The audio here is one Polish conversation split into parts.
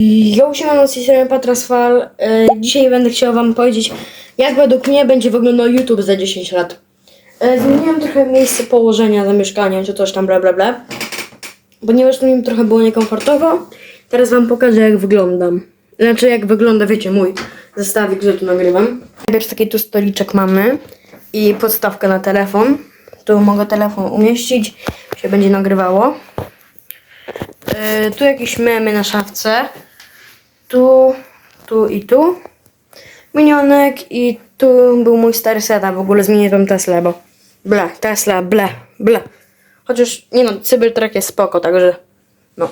Yo, siemano, z tej Patrasfal. E, Dzisiaj będę chciał wam powiedzieć, jak według mnie będzie wyglądał YouTube za 10 lat. E, Zmieniłem trochę miejsce położenia zamieszkania, czy coś tam bla bla bla. Ponieważ tu mi trochę było niekomfortowo. Teraz wam pokażę, jak wyglądam. Znaczy, jak wygląda, wiecie, mój zestawik, że tu nagrywam. Najpierw taki tu stoliczek mamy i podstawkę na telefon. Tu mogę telefon umieścić, się będzie nagrywało. E, tu jakieś memy na szafce. Tu, tu i tu. Minionek i tu był mój stary setup. W ogóle zmieniłem Tesla, bo ble, Tesla, ble, ble. Chociaż, nie no, Cybertruck jest spoko, także no.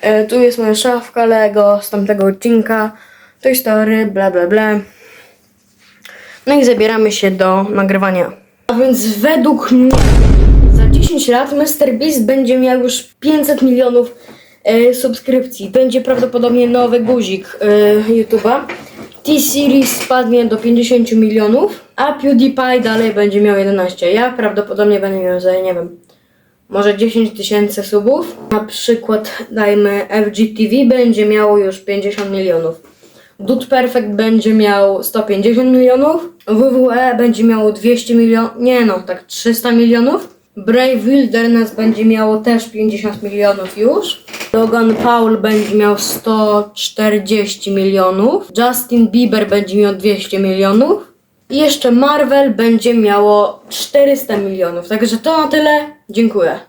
E, tu jest moja szafka Lego z tamtego odcinka. Toy Story, bla bla bla. No i zabieramy się do nagrywania. A więc według mnie za 10 lat MrBeast będzie miał już 500 milionów e, subskrypcji. Będzie prawdopodobnie nowy guzik e, YouTube'a. T-Series spadnie do 50 milionów, a PewDiePie dalej będzie miał 11. Ja prawdopodobnie będę miał za, nie wiem, może 10 tysięcy subów. Na przykład dajmy FGTV będzie miało już 50 milionów. Dude Perfect będzie miał 150 milionów. WWE będzie miało 200 milionów. Nie no, tak 300 milionów. Brave Wilderness będzie miało też 50 milionów już. Logan Paul będzie miał 140 milionów. Justin Bieber będzie miał 200 milionów. I jeszcze Marvel będzie miało 400 milionów. Także to na tyle. Dziękuję.